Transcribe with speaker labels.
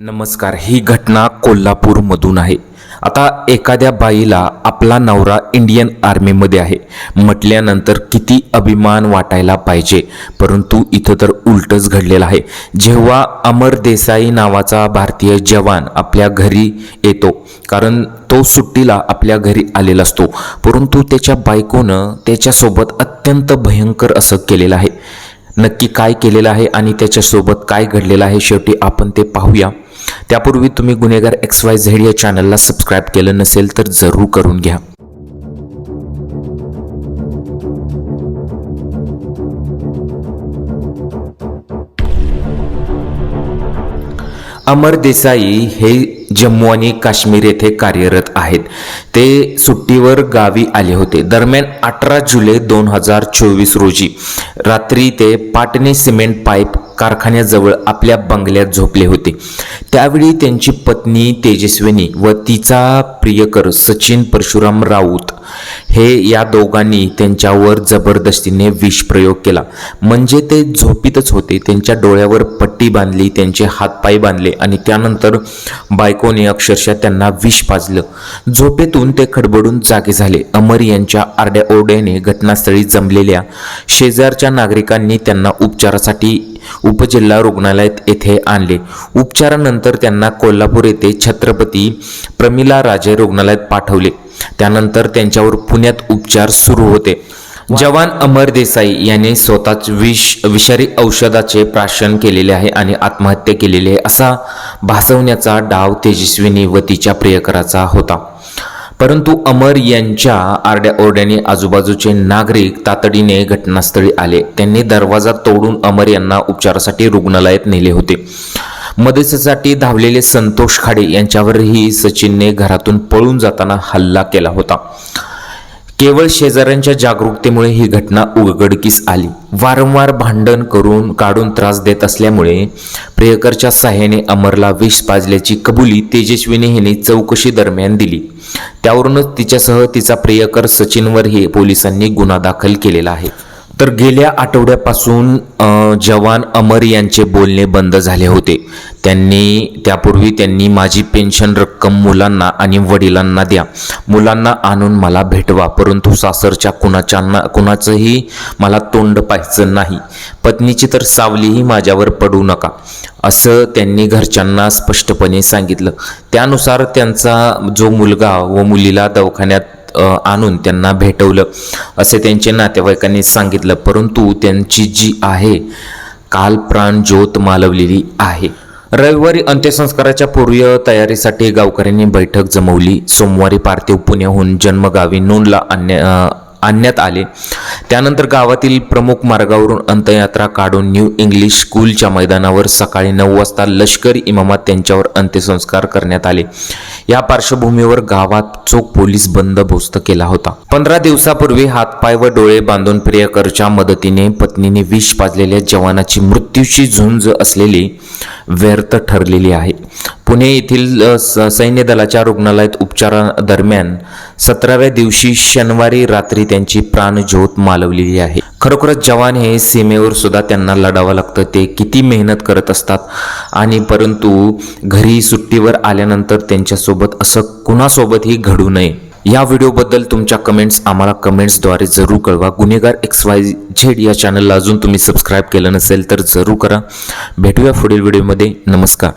Speaker 1: नमस्कार ही घटना कोल्हापूरमधून आहे. आता एखाद्या बाईला आपला नवरा इंडियन आर्मीमध्ये आहे. म्हटल्यानंतर किती अभिमान वाटायला पाहिजे परंतु इथं तर उलटच घडलेलं आहे. जेव्हा अमर देसाई नावाचा भारतीय जवान आपल्या घरी येतो कारण तो सुट्टीला आपल्या घरी आलेला असतो परंतु त्याच्या बायकोनं त्याच्यासोबत अत्यंत भयंकर असं केलेलं आहे. नक्की काय केलेलं आहे आणि त्याच्यासोबत काय घडलेलं आहे शेवटी आपण ते पाहूया. त्यापूर्वी तुम्ही गुन्हेगार एक्स वाय झेड या चॅनलला सबस्क्राईब केलं नसेल तर जरूर करून घ्या. अमर देसाई हे जम्मू आणि काश्मीर येथे कार्यरत आहेत. ते सुट्टीवर गावी आले होते. दरम्यान अठरा जुलै दोन हजार चोवीस रोजी रात्री ते पाटणे सिमेंट पाईप कारखान्याजवळ आपल्या बंगल्यात झोपले होते. त्यावेळी त्यांची पत्नी तेजस्विनी व तिचा प्रियकर सचिन परशुराम राऊत हे या दोघांनी त्यांच्यावर जबरदस्तीने विषप्रयोग केला. म्हणजे ते झोपीतच होते. त्यांच्या डोळ्यावर पट्टी बांधली त्यांचे हातपाय बांधले आणि त्यानंतर बायकोने अक्षरशः त्यांना विष पाजलं. झोपेतून ते खडबडून जागे झाले. अमर यांच्या आरड्या ओरड्याने घटनास्थळी जमलेल्या शेजारच्या नागरिकांनी त्यांना उपचारासाठी उपजिल्हा रुग्णालयात येथे आणले. उपचारानंतर त्यांना कोल्हापूर येथे छत्रपती प्रमिला राजे रुग्णालयात पाठवले. त्यानंतर त्यांच्यावर पुण्यात उपचार सुरू होते. जवान अमर देसाई यांनी स्वतःच विष विषारी औषधाचे प्राशन केलेले आहे आणि आत्महत्या केलेली आहे असा भासवण्याचा डाव तेजस्विनी व तिच्या प्रियकराचा होता. परंतु अमर यांच्या आरड्याओरड्याने आजूबाजूचे नागरिक तातडीने घटनास्थळी आले. त्यांनी दरवाजा तोडून अमर यांना उपचारासाठी रुग्णालयात नेले होते. मदतीसाठी धावलेले संतोष खाडे यांच्यावरही सचिनने घरातून पळून जाताना हल्ला केला होता. केवळ शेजाऱ्यांच्या जागरूकतेमुळे ही घटना उघडकीस आली. वारंवार भांडण करून काढून त्रास देत असल्यामुळे प्रियकरच्या सहाय्याने अमरला विष पाजल्याची कबुली तेजस्विनी हिने चौकशी दरम्यान दिली. त्यावरूनच तिच्यासह तिचा प्रियकर सचिनवरही पोलिसांनी गुन्हा दाखल केलेला आहे. तर गेल्या आठवड्यापासून जवान अमर यांचे बोलणे बंद झाले होते. त्यांनी त्यापूर्वी त्यांनी माझी पेन्शन रक्कम मुलांना आणि वडिलांना द्या. मुलांना आणून मला भेटवा परंतु सासरच्या कुणाच्या कुणाचंही मला तोंड पाहायचं नाही. पत्नीची तर सावलीही माझ्यावर पडू नका असं त्यांनी घरच्यांना स्पष्टपणे सांगितलं. त्यानुसार त्यांचा जो मुलगा व मुलीला दवाखान्यात आणून त्यांना भेटवलं असे त्यांचे नातेवाईकांनी सांगितलं. परंतु त्यांची जी आहे काल प्राण ज्योत मालवलेली आहे. रविवारी अंत्यसंस्काराच्या पूर्व तयारीसाठी गावकऱ्यांनी बैठक जमवली. सोमवारी पार्थिव पुण्याहून जन्मगावी नोंदला आणण्या आणण्यात आले. त्यानंतर गावातील प्रमुख मार्गावरून अंत्ययात्रा काढून न्यू इंग्लिश स्कूलच्या मैदानावर सकाळी नऊ वाजता लष्करी इमामात त्यांच्यावर अंत्यसंस्कार करण्यात आले. या पार्श्वभूमीवर गावात चोख पोलीस बंदोबस्त केला होता. पंधरा दिवसापूर्वी हातपाय व डोळे बांधून प्रियकरच्या मदतीने पत्नीने विष पाजलेल्या जवानाची मृत्यूची झुंज असलेली व्यर्थ ठरलेली आहे. पुणे येथील स- सैन्य दलाच्या रुग्णालयात उपचारादरम्यान सतराव्या दिवशी शनिवारी रात्री त्यांची प्राणज्योत मालवलेली आहे. खरोखरच जवान हे सीमेवर सुद्धा त्यांना लढावं लागतं. ते किती मेहनत करत असतात आणि परंतु घरी सुट्टीवर आल्यानंतर त्यांच्यासोबत असं कुणासोबतही घडू नये. या व्हिडिओबद्दल तुमच्या कमेंट्स आम्हाला कमेंट्सद्वारे जरूर कळवा. गुन्हेगार एक्स वाय झेड या चॅनलला अजून तुम्ही सबस्क्राईब केलं नसेल तर जरूर करा. भेटूया पुढील व्हिडिओमध्ये. नमस्कार.